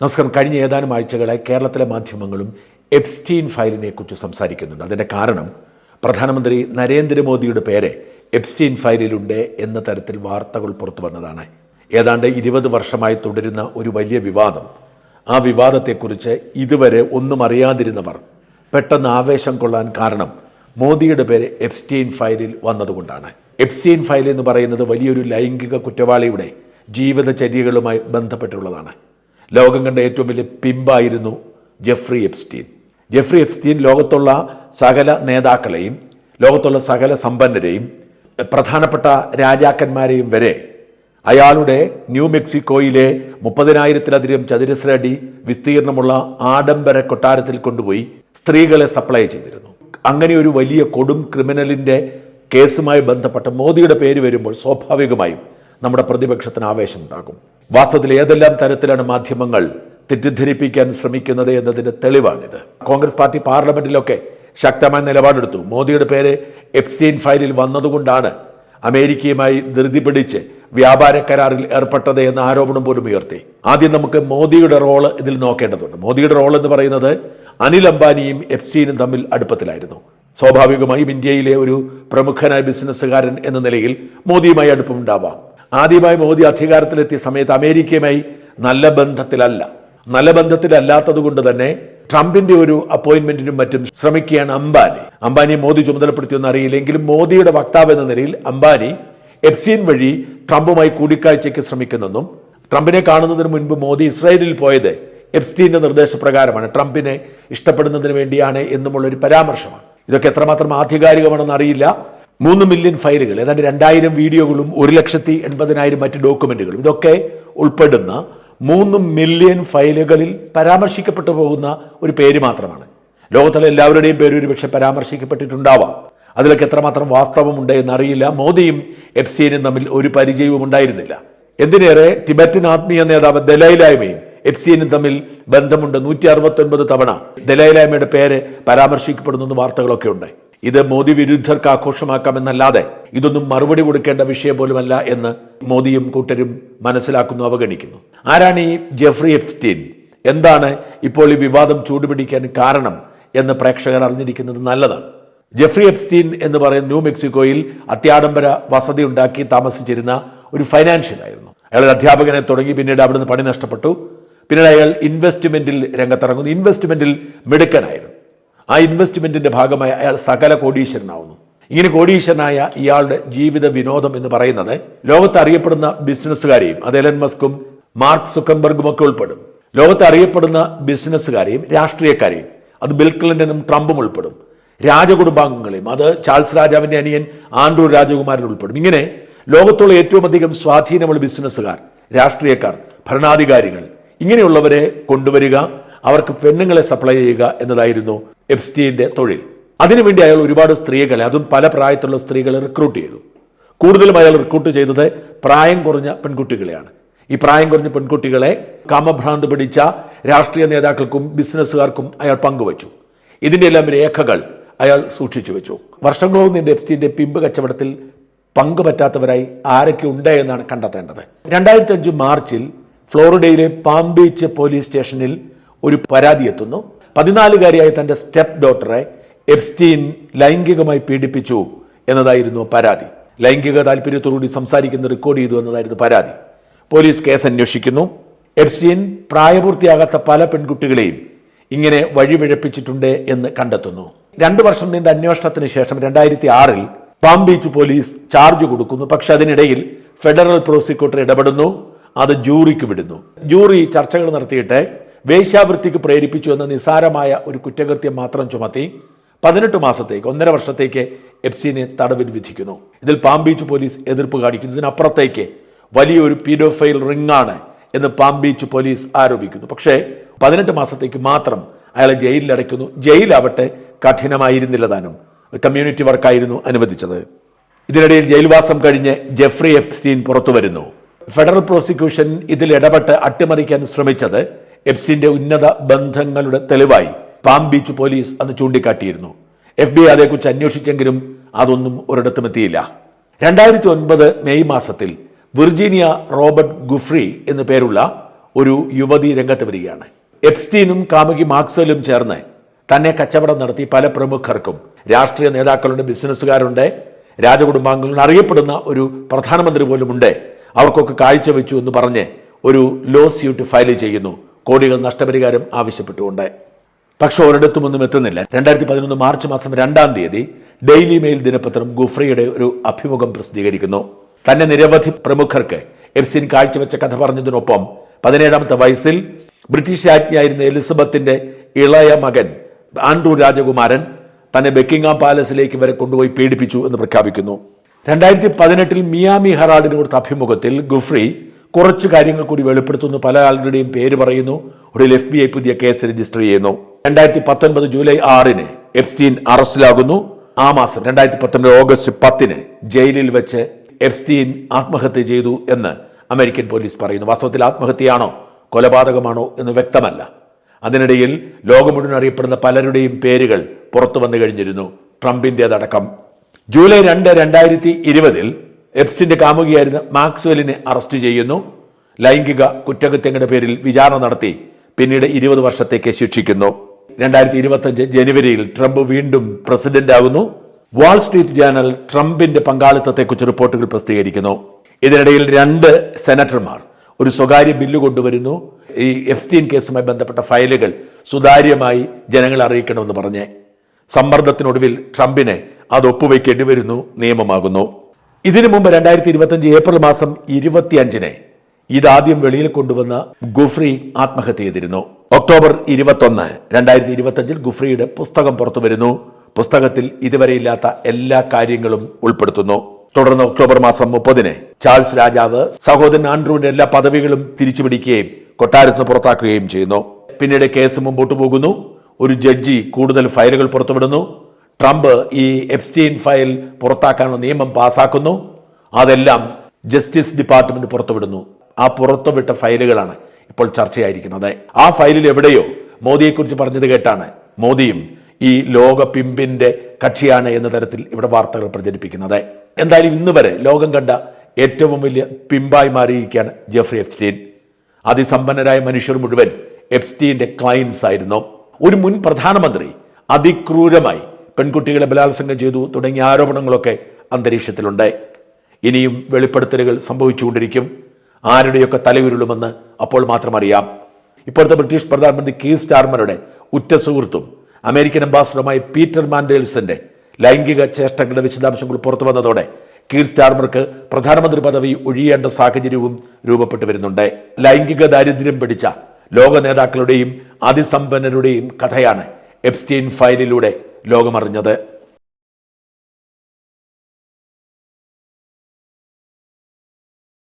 നമസ്കാരം. കഴിഞ്ഞ ഏതാനും ആഴ്ചകളായി കേരളത്തിലെ മാധ്യമങ്ങളും എപ്സ്റ്റീൻ ഫയലിനെക്കുറിച്ച് സംസാരിക്കുന്നുണ്ട്. അതിന്റെ കാരണം പ്രധാനമന്ത്രി നരേന്ദ്രമോദിയുടെ പേര് എപ്സ്റ്റീൻ ഫയലിലുണ്ട് എന്ന തരത്തിൽ വാർത്തകൾ പുറത്തു വന്നതാണ്. ഏതാണ്ട് ഇരുപത് വർഷമായി തുടരുന്ന ഒരു വലിയ വിവാദം. ആ വിവാദത്തെക്കുറിച്ച് ഇതുവരെ ഒന്നും അറിയാതിരുന്നവർ പെട്ടെന്ന് ആവേശം കൊള്ളാൻ കാരണം മോദിയുടെ പേര് എപ്സ്റ്റീൻ ഫയലിൽ വന്നതുകൊണ്ടാണ്. എപ്സ്റ്റീൻ ഫയൽ എന്ന് പറയുന്നത് വലിയൊരു ലൈംഗിക കുറ്റവാളിയുടെ ജീവിതചര്യകളുമായി ബന്ധപ്പെട്ടുള്ളതാണ്. ലോകം കണ്ട ഏറ്റവും വലിയ പിമ്പായിരുന്നു ജെഫ്രി എപ്സ്റ്റീൻ. ജെഫ്രി എപ്സ്റ്റീൻ ലോകത്തുള്ള സകല നേതാക്കളെയും ലോകത്തുള്ള സകല സമ്പന്നരെയും പ്രധാനപ്പെട്ട രാജാക്കന്മാരെയും വരെ അയാളുടെ ന്യൂ മെക്സിക്കോയിലെ മുപ്പതിനായിരത്തിലധികം ചതുരശ്ര അടി വിസ്തീർണമുള്ള ആഡംബര കൊട്ടാരത്തിൽ കൊണ്ടുപോയി സ്ത്രീകളെ സപ്ലൈ ചെയ്തിരുന്നു. അങ്ങനെ ഒരു വലിയ കൊടും ക്രിമിനലിന്റെ കേസുമായി ബന്ധപ്പെട്ട മോദിയുടെ പേര് വരുമ്പോൾ സ്വാഭാവികമായും നമ്മുടെ പ്രതിപക്ഷത്തിന് ആവേശമുണ്ടാകും. വാസ്തവത്തിൽ ഏതെല്ലാം തരത്തിലാണ് മാധ്യമങ്ങൾ തെറ്റിദ്ധരിപ്പിക്കാൻ ശ്രമിക്കുന്നത് എന്നതിന്റെ തെളിവാണിത്. കോൺഗ്രസ് പാർട്ടി പാർലമെന്റിലൊക്കെ ശക്തമായ നിലപാടെടുത്തു. മോദിയുടെ പേര് എപ്സ്റ്റീൻ ഫയലിൽ വന്നതുകൊണ്ടാണ് അമേരിക്കയുമായി ധൃതി പിടിച്ച് വ്യാപാര കരാറിൽ ഏർപ്പെട്ടത് എന്ന ആരോപണം പോലും ഉയർത്തി. ആദ്യം നമുക്ക് മോദിയുടെ റോൾ ഇതിൽ നോക്കേണ്ടതുണ്ട്. മോദിയുടെ റോൾ എന്ന് പറയുന്നത് അനിൽ അംബാനിയും എപ്സ്റ്റീനും തമ്മിൽ അടുപ്പത്തിലായിരുന്നു. സ്വാഭാവികമായും ഇന്ത്യയിലെ ഒരു പ്രമുഖനായ ബിസിനസ്സുകാരൻ എന്ന നിലയിൽ മോദിയുമായി അടുപ്പമുണ്ടാവാം. ആദ്യമായി മോദി അധികാരത്തിലെത്തിയ സമയത്ത് അമേരിക്കയുമായി നല്ല ബന്ധത്തിലല്ല. നല്ല ബന്ധത്തിലല്ലാത്തത് കൊണ്ട് തന്നെ ട്രംപിന്റെ ഒരു അപ്പോയിന്റ്മെന്റിനും മറ്റും ശ്രമിക്കുകയാണ് അംബാനി. അംബാനി മോദി ചുമതലപ്പെടുത്തിയെന്ന് അറിയില്ലെങ്കിലും മോദിയുടെ വക്താവ് എന്ന നിലയിൽ അംബാനി എഫ്സീൻ വഴി ട്രംപുമായി കൂടിക്കാഴ്ചയ്ക്ക് ശ്രമിക്കുന്നെന്നും ട്രംപിനെ കാണുന്നതിന് മുൻപ് മോദി ഇസ്രായേലിൽ പോയത് എഫ്സ്റ്റീന്റെ നിർദ്ദേശപ്രകാരമാണ്. ട്രംപിനെ ഇഷ്ടപ്പെടുന്നതിന് വേണ്ടിയാണ് എന്നുമുള്ളൊരു പരാമർശമാണ്. ഇതൊക്കെ എത്രമാത്രം ആധികാരികമാണെന്ന് അറിയില്ല. മൂന്ന് മില്യൺ ഫയലുകൾ ഏതാണ്ട് രണ്ടായിരം വീഡിയോകളും ഒരു ലക്ഷത്തി എൺപതിനായിരം മറ്റ് ഡോക്യുമെന്റുകളും ഇതൊക്കെ ഉൾപ്പെടുന്ന മൂന്ന് മില്യൺ ഫയലുകളിൽ പരാമർശിക്കപ്പെട്ടു പോകുന്ന ഒരു പേര് മാത്രമാണ്. ലോകത്തിലെ എല്ലാവരുടെയും പേര് ഒരുപക്ഷെ പരാമർശിക്കപ്പെട്ടിട്ടുണ്ടാവാം. അതിലൊക്കെ എത്രമാത്രം വാസ്തവമുണ്ട് എന്നറിയില്ല. മോദിയും എഫ്സീനും തമ്മിൽ ഒരു പരിചയവും ഉണ്ടായിരുന്നില്ല. എന്തിനേറെ ടിബറ്റൻ ആത്മീയ നേതാവ് ദലൈലായ്മയും എഫ്സീനും തമ്മിൽ ബന്ധമുണ്ട് നൂറ്റി അറുപത്തി ഒൻപത് തവണ. ദലൈലായ്മയുടെ പേര് പരാമർശിക്കപ്പെടുന്നു വാർത്തകളൊക്കെ ഉണ്ട്. ഇത് മോദി വിരുദ്ധർക്ക് ആഘോഷമാക്കാമെന്നല്ലാതെ ഇതൊന്നും മറുപടി കൊടുക്കേണ്ട വിഷയം പോലുമല്ല എന്ന് മോദിയും കൂട്ടരും മനസ്സിലാക്കുന്നു അവഗണിക്കുന്നു. ആരാണ് ഈ ജെഫ്രി എപ്സ്റ്റീൻ? എന്താണ് ഇപ്പോൾ ഈ വിവാദം ചൂടുപിടിക്കാൻ കാരണം എന്ന് പ്രേക്ഷകർ അറിഞ്ഞിരിക്കുന്നത് നല്ലതാണ്. ജെഫ്രി എപ്സ്റ്റീൻ എന്ന് പറയുന്ന ന്യൂ മെക്സിക്കോയിൽ അത്യാഡംബര വസതി ഉണ്ടാക്കി താമസിച്ചിരുന്ന ഒരു ഫൈനാൻഷ്യൽ ആയിരുന്നു. അയാൾ അധ്യാപകനെ തുടങ്ങി പിന്നീട് അവിടുന്ന് പണി നഷ്ടപ്പെട്ടു. പിന്നീട് അയാൾ ഇൻവെസ്റ്റ്മെന്റിൽ രംഗത്തിറങ്ങുന്നു. ഇൻവെസ്റ്റ്മെന്റിൽ മിടുക്കനായിരുന്നു. ആ ഇൻവെസ്റ്റ്മെന്റിന്റെ ഭാഗമായി അയാൾ സകല കോടീശ്വരനാവുന്നു. ഇങ്ങനെ കോടീശ്വരനായ ഇയാളുടെ ജീവിത വിനോദം എന്ന് പറയുന്നത് ലോകത്ത് അറിയപ്പെടുന്ന ബിസിനസ്സുകാരെയും അത് എലൻ മസ്കും മാർക്ക് സുക്കംബർഗും ഒക്കെ ഉൾപ്പെടും. ലോകത്ത് അറിയപ്പെടുന്ന ബിസിനസ്സുകാരെയും രാഷ്ട്രീയക്കാരെയും അത് ബിൽ ക്ലിന്റനും ട്രംപും ഉൾപ്പെടും. രാജകുടുംബാംഗങ്ങളെയും അത് ചാൾസ് രാജാവിന്റെ അനിയൻ ആൻഡ്രൂ രാജകുമാരൻ ഉൾപ്പെടും. ഇങ്ങനെ ലോകത്തുള്ള ഏറ്റവും അധികം സ്വാധീനമുള്ള ബിസിനസ്സുകാർ രാഷ്ട്രീയക്കാർ ഭരണാധികാരികൾ ഇങ്ങനെയുള്ളവരെ കൊണ്ടുവരിക അവർക്ക് പെണ്ണുങ്ങളെ സപ്ലൈ ചെയ്യുക എന്നതായിരുന്നു എഫ്സ്റ്റീന്റെ തൊഴിൽ. അതിനുവേണ്ടി അയാൾ ഒരുപാട് സ്ത്രീകളെ അതും പല പ്രായത്തിലുള്ള സ്ത്രീകളെ റിക്രൂട്ട് ചെയ്തു. കൂടുതലും അയാൾ റിക്രൂട്ട് ചെയ്തത് പ്രായം കുറഞ്ഞ പെൺകുട്ടികളെയാണ്. ഈ പ്രായം കുറഞ്ഞ പെൺകുട്ടികളെ കാമഭ്രാന്ത് പിടിച്ച രാഷ്ട്രീയ നേതാക്കൾക്കും ബിസിനസ്സുകാർക്കും അയാൾ പങ്കുവച്ചു. ഇതിന്റെ എല്ലാം രേഖകൾ അയാൾ സൂക്ഷിച്ചു വെച്ചു. വർഷങ്ങളോളം നീണ്ട എപ്സ്റ്റീന്റെ പിമ്പ് കച്ചവടത്തിൽ പങ്കുപറ്റാത്തവരായി ആരൊക്കെ ഉണ്ട് എന്നാണ് കണ്ടെത്തേണ്ടത്. രണ്ടായിരത്തി അഞ്ച് മാർച്ചിൽ ഫ്ലോറിഡയിലെ പാം ബീച്ച് പോലീസ് സ്റ്റേഷനിൽ ഒരു പരാതി എത്തുന്നു. പതിനാലുകാരിയായ തന്റെ സ്റ്റെപ്പ് ഡോട്ടറെ എപ്സ്റ്റീൻ ലൈംഗികമായി പീഡിപ്പിച്ചു എന്നതായിരുന്നു പരാതി. ലൈംഗിക താല്പര്യത്തോടുകൂടി സംസാരിക്കുന്ന റെക്കോർഡ് ചെയ്തു എന്നതായിരുന്നു പരാതി. പോലീസ് കേസ് അന്വേഷിക്കുന്നു. എപ്സ്റ്റീൻ പ്രായപൂർത്തിയാകാത്ത പല പെൺകുട്ടികളെയും ഇങ്ങനെ വഴിവിഴപ്പിച്ചിട്ടുണ്ട് എന്ന് കണ്ടെത്തുന്നു. രണ്ടു വർഷം നീണ്ട അന്വേഷണത്തിന് ശേഷം രണ്ടായിരത്തി ആറിൽ പാം ബീച്ച് പോലീസ് ചാർജ് കൊടുക്കുന്നു. പക്ഷെ അതിനിടയിൽ ഫെഡറൽ പ്രോസിക്യൂട്ടർ ഇടപെടുന്നു. അത് ജൂറിക്ക് വിടുന്നു. ജൂറി ചർച്ചകൾ നടത്തിയിട്ട് വേശ്യാവൃത്തിക്ക് പ്രേരിപ്പിച്ചു എന്ന നിസാരമായ ഒരു കുറ്റകൃത്യം മാത്രം ചുമത്തി പതിനെട്ട് മാസത്തേക്ക് ഒന്നര വർഷത്തേക്ക് എഫ്സിനെ തടവിൽ വിധിക്കുന്നു. ഇതിൽ പാം ബീച്ച് പോലീസ് എതിർപ്പ് കാണിക്കുന്നു. ഇതിനപ്പുറത്തേക്ക് വലിയൊരു പീഡോഫൈൽ റിങ്ങാണ് എന്ന് പാം ബീച്ച് പോലീസ് ആരോപിക്കുന്നു. പക്ഷേ പതിനെട്ട് മാസത്തേക്ക് മാത്രം അയാളെ ജയിലിൽ അടയ്ക്കുന്നു. ജയിലാവട്ടെ കഠിനമായിരുന്നില്ല താനും. കമ്മ്യൂണിറ്റി വർക്കായിരുന്നു അനുവദിച്ചത്. ഇതിനിടയിൽ ജയിൽവാസം കഴിഞ്ഞ് ജെഫ്രി എപ്സ്റ്റീൻ പുറത്തു വരുന്നു ഫെഡറൽ പ്രോസിക്യൂഷൻ ഇതിൽ ഇടപെട്ട് അട്ടിമറിക്കാൻ ശ്രമിച്ചത് എപ്സ്റ്റീന്റെ ഉന്നത ബന്ധങ്ങളുടെ തെളിവായി പാം ബീച്ച് പോലീസ് അന്ന് ചൂണ്ടിക്കാട്ടിയിരുന്നു. എഫ് ബി ഐ അതേക്കുറിച്ച് അന്വേഷിച്ചെങ്കിലും അതൊന്നും ഒരിടത്തും എത്തിയില്ല. രണ്ടായിരത്തി ഒൻപത് മെയ് മാസത്തിൽ വിർജീനിയ റോബർട്ട് ഗുഫ്രി എന്നു പേരുള്ള ഒരു യുവതി രംഗത്ത് വരികയാണ്. എപ്സ്റ്റീനും കാമുകി മാക്സലും ചേർന്ന് തന്നെ കച്ചവടം നടത്തി പല പ്രമുഖർക്കും രാഷ്ട്രീയ നേതാക്കളുണ്ട് ബിസിനസ്സുകാരുണ്ട് രാജകുടുംബാംഗങ്ങളുണ്ട് അറിയപ്പെടുന്ന ഒരു പ്രധാനമന്ത്രി പോലും ഉണ്ട് അവർക്കൊക്കെ കാഴ്ചവെച്ചു എന്ന് പറഞ്ഞ് ഒരു ലോ സ്യൂട്ട് ഫയൽ ചെയ്യുന്നു. കോടികൾ നഷ്ടപരിഹാരം ആവശ്യപ്പെട്ടുകൊണ്ട്. പക്ഷെ ഒരിടത്തുമൊന്നും എത്തുന്നില്ല. രണ്ടായിരത്തി പതിനൊന്ന് മാർച്ച് മാസം രണ്ടാം തീയതി ഡെയിലി മെയിൽ ദിനപത്രം ഗുഫ്രിയുടെ ഒരു അഭിമുഖം പ്രസിദ്ധീകരിക്കുന്നു. തന്നെ നിരവധി പ്രമുഖർക്ക് എഫ്സിൻ കാഴ്ചവെച്ച കഥ പറഞ്ഞതിനൊപ്പം പതിനേഴാമത്തെ വയസ്സിൽ ബ്രിട്ടീഷ് രാജ്ഞിയായിരുന്ന എലിസബത്തിന്റെ ഇളയ മകൻ ആൻഡ്രൂ രാജകുമാരൻ തന്നെ ബെക്കിംഗാം പാലസിലേക്ക് വരെ കൊണ്ടുപോയി പീഡിപ്പിച്ചു എന്ന് പ്രഖ്യാപിക്കുന്നു. രണ്ടായിരത്തി പതിനെട്ടിൽ മിയാമി ഹെറാൾഡിന് കൊടുത്ത അഭിമുഖത്തിൽ ഗുഫ്രി കുറച്ച് കാര്യങ്ങൾ കൂടി വെളിപ്പെടുത്തുന്നു. പല ആളുടെയും പേര് പറയുന്നു. ഒടുവിൽ എഫ് ബി ഐ പുതിയ കേസ് രജിസ്റ്റർ ചെയ്യുന്നു. രണ്ടായിരത്തി പത്തൊൻപത് ജൂലൈ ആറിന് എഫ്സ്റ്റീൻ അറസ്റ്റിലാകുന്നു. ആ മാസം രണ്ടായിരത്തി പത്തൊൻപത് ഓഗസ്റ്റ് പത്തിന് ജയിലിൽ വെച്ച് എഫ്സ്റ്റീൻ ആത്മഹത്യ ചെയ്തു എന്ന് അമേരിക്കൻ പോലീസ് പറയുന്നു. വാസ്തവത്തിൽ ആത്മഹത്യയാണോ? കൊലപാതകമാണോ എന്ന് വ്യക്തമല്ല. അതിനിടയിൽ ലോകം മുഴുവൻ അറിയപ്പെടുന്ന പലരുടെയും പേരുകൾ പുറത്തു വന്നു കഴിഞ്ഞിരുന്നു. ട്രംപിന്റെതടക്കം ജൂലൈ രണ്ട് രണ്ടായിരത്തി ഇരുപതിൽ എപ്സിന്റെ കാമുകിയായിരുന്ന മാക്സ്വെലിനെ അറസ്റ്റ് ചെയ്യുന്നു. ലൈംഗിക കുറ്റകൃത്യങ്ങളുടെ പേരിൽ വിചാരണ നടത്തി. പിന്നീട് ഇരുപത് വർഷത്തേക്ക് ശിക്ഷിക്കുന്നു. രണ്ടായിരത്തി ഇരുപത്തഞ്ച് ജനുവരിയിൽ ട്രംപ് വീണ്ടും പ്രസിഡന്റ് ആകുന്നു വാൾ സ്ട്രീറ്റ് ജേണൽ ട്രംപിന്റെ പങ്കാളിത്തത്തെക്കുറിച്ച് റിപ്പോർട്ടുകൾ പ്രസിദ്ധീകരിക്കുന്നു. ഇതിനിടയിൽ രണ്ട് സെനറ്റർമാർ ഒരു സ്വകാര്യ ബില്ല് കൊണ്ടുവരുന്നു. ഈ എഫ്സ്റ്റീൻ കേസുമായി ബന്ധപ്പെട്ട ഫയലുകൾ സുതാര്യമായി ജനങ്ങളെ അറിയിക്കണമെന്ന് പറഞ്ഞ്. സമ്മർദ്ദത്തിനൊടുവിൽ ട്രംപിനെ അത് ഒപ്പുവയ്ക്കേണ്ടി വരുന്നു നിയമമാകുന്നു. ഇതിനു മുമ്പ് രണ്ടായിരത്തി ഇരുപത്തഞ്ച് ഏപ്രിൽ മാസം ഇരുപത്തിയഞ്ചിന് ഇതാദ്യം വെളിയിൽ കൊണ്ടുവന്ന ഗുഫ്രി ആത്മഹത്യ ചെയ്തിരുന്നു. ഒക്ടോബർ ഇരുപത്തൊന്ന് രണ്ടായിരത്തി ഇരുപത്തഞ്ചിൽ ഗുഫ്രിയുടെ പുസ്തകം പുറത്തു വരുന്നു. പുസ്തകത്തിൽ ഇതുവരെയില്ലാത്ത എല്ലാ കാര്യങ്ങളും ഉൾപ്പെടുത്തുന്നു. തുടർന്ന് ഒക്ടോബർ മാസം മുപ്പതിന് ചാൾസ് രാജാവ് സഹോദരൻ ആൻഡ്രൂവിന്റെ എല്ലാ പദവികളും തിരിച്ചുപിടിക്കുകയും കൊട്ടാരത്തിന് പുറത്താക്കുകയും ചെയ്യുന്നു. പിന്നീട് കേസ് മുമ്പോട്ട് പോകുന്നു. ഒരു ജഡ്ജി കൂടുതൽ ഫയലുകൾ പുറത്തുവിടുന്നു. ട്രംപ് ഈ എപ്സ്റ്റീൻ ഫയൽ പുറത്താക്കാനുള്ള നിയമം പാസാക്കുന്നു. അതെല്ലാം ജസ്റ്റിസ് ഡിപ്പാർട്ട്മെന്റ് പുറത്തുവിടുന്നു. ആ പുറത്തുവിട്ട ഫയലുകളാണ് ഇപ്പോൾ ചർച്ചയായിരിക്കുന്നത്. ആ ഫയലിൽ എവിടെയോ മോദിയെക്കുറിച്ച് പറഞ്ഞത് കേട്ടാണ്. മോദിയും ഈ ലോക പിമ്പിന്റെ കക്ഷിയാണ് എന്ന തരത്തിൽ ഇവിടെ വാർത്തകൾ പ്രചരിപ്പിക്കുന്നത്. എന്തായാലും ഇന്ന് വരെ ലോകം കണ്ട ഏറ്റവും വലിയ പിമ്പായി മാറിയിരിക്കുകയാണ് ജെഫ്രി എഫ്സ്റ്റീൻ അതിസമ്പന്നരായ മനുഷ്യർ മുഴുവൻ എപ്സ്റ്റീന്റെ ക്ലയൻസ് ആയിരുന്നു. ഒരു മുൻ പ്രധാനമന്ത്രി അതിക്രൂരമായി പെൺകുട്ടികളെ ബലാത്സംഗം ചെയ്തു തുടങ്ങിയ ആരോപണങ്ങളൊക്കെ അന്തരീക്ഷത്തിലുണ്ട്. ഇനിയും വെളിപ്പെടുത്തലുകൾ സംഭവിച്ചുകൊണ്ടിരിക്കും. ആരുടെയൊക്കെ തലയുരുളുമെന്ന് അപ്പോൾ മാത്രം അറിയാം. ഇപ്പോഴത്തെ ബ്രിട്ടീഷ് പ്രധാനമന്ത്രി കീ സ്റ്റാർമറുടെ ഉറ്റ സുഹൃത്തും അമേരിക്കൻ അംബാസഡറുമായ പീറ്റർ മാൻഡേൽസിന്റെ ലൈംഗിക ചേഷ്ടകളുടെ വിശദാംശങ്ങൾ പുറത്തു വന്നതോടെ കീർ സ്റ്റാർമർക്ക് പ്രധാനമന്ത്രി പദവി ഒഴിയേണ്ട സാഹചര്യവും രൂപപ്പെട്ടു വരുന്നുണ്ട്. ലൈംഗിക ദാരിദ്ര്യം പിടിച്ച ലോക നേതാക്കളുടെയും അതിസമ്പന്നരുടെയും കഥയാണ് എപ്സ്റ്റീൻ ഫയലിലൂടെ ലോകമറിഞ്ഞത്.